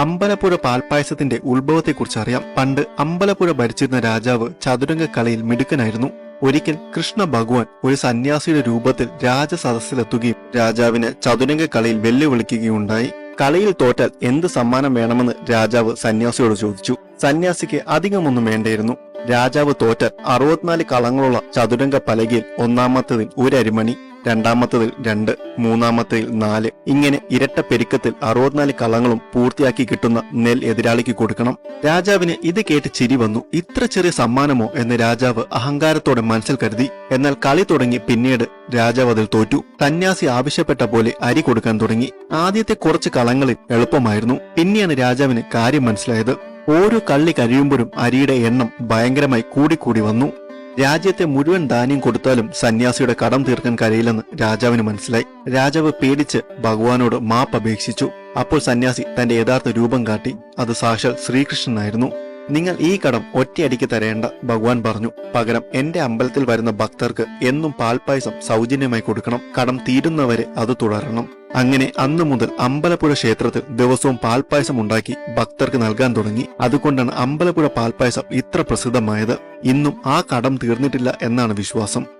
അമ്പലപ്പുഴ പാൽപ്പായസത്തിന്റെ ഉത്ഭവത്തെക്കുറിച്ച് അറിയാം. പണ്ട് അമ്പലപ്പുഴ ഭരിച്ചിരുന്ന രാജാവ് ചതുരംഗ കളിയിൽ മിടുക്കനായിരുന്നു. ഒരിക്കൽ കൃഷ്ണ ഭഗവാൻ ഒരു സന്യാസിയുടെ രൂപത്തിൽ രാജസദസ്സിലെത്തുകയും രാജാവിന് ചതുരംഗ കളിയിൽ വെല്ലുവിളിക്കുകയുണ്ടായി. കളിയിൽ തോറ്റാൽ എന്ത് സമ്മാനം വേണമെന്ന് രാജാവ് സന്യാസിയോട് ചോദിച്ചു. സന്യാസിക്ക് അധികമൊന്നും വേണ്ടായിരുന്നു. രാജാവ് തോറ്റാൽ അറുപത്തിനാല് കളങ്ങളുള്ള ചതുരംഗ പലകയിൽ ഒന്നാമത്തതിൽ ഒരു അരിമണി. രണ്ടാമത്തതിൽ രണ്ട് മൂന്നാമത്തതിൽ നാല്. ഇങ്ങനെ ഇരട്ട പെരുക്കത്തിൽ അറുപത്തിനാല് കളങ്ങളും പൂർത്തിയാക്കി കിട്ടുന്ന നെൽ എതിരാളിക്ക് കൊടുക്കണം. രാജാവിന് ഇത് കേട്ട് ചിരി വന്നു. ഇത്ര ചെറിയ സമ്മാനമോ എന്ന് രാജാവ് അഹങ്കാരത്തോടെ മനസ്സിൽ കരുതി. എന്നാൽ കളി തുടങ്ങി പിന്നീട് രാജാവ് അതിൽ തോറ്റു. സന്യാസി ആവശ്യപ്പെട്ട പോലെ അരി കൊടുക്കാൻ തുടങ്ങി. ആദ്യത്തെ കുറച്ച് കളങ്ങളിൽ എളുപ്പമായിരുന്നു. പിന്നെയാണ് രാജാവിന് കാര്യം മനസ്സിലായത്. ഓരോ കള്ളി കഴിയുമ്പോഴും അരിയുടെ എണ്ണം ഭയങ്കരമായി കൂടിക്കൂടി വന്നു. രാജ്യത്തെ മുഴുവൻ ധാന്യം കൊടുത്താലും സന്യാസിയുടെ കടം തീർക്കാൻ കഴിയില്ലെന്ന് രാജാവിന് മനസ്സിലായി. രാജാവ് പേടിച്ച് ഭഗവാനോട് മാപ്പ് അപേക്ഷിച്ചു. അപ്പോൾ സന്യാസി തന്റെ യഥാർത്ഥ രൂപം കാട്ടി അത് സാക്ഷാൽ ശ്രീകൃഷ്ണനായിരുന്നു. നിങ്ങൾ ഈ കടം ഒറ്റയടിക്ക് തരേണ്ട ഭഗവാൻ പറഞ്ഞു. പകരം എന്റെ അമ്പലത്തിൽ വരുന്ന ഭക്തർക്ക് എന്നും പാൽപായസം സൗജന്യമായി കൊടുക്കണം. കടം തീരുന്നവരെ അത് തുടരണം. അങ്ങനെ അന്നു മുതൽ അമ്പലപ്പുഴ ക്ഷേത്രത്തിൽ ദിവസവും പാൽപ്പായസം ഉണ്ടാക്കി ഭക്തർക്ക് നൽകാൻ തുടങ്ങി. അതുകൊണ്ടാണ് അമ്പലപ്പുഴ പാൽപ്പായസം ഇത്ര പ്രസിദ്ധമായത്. ഇന്നും ആ കടം തീർന്നിട്ടില്ല എന്നാണ് വിശ്വാസം.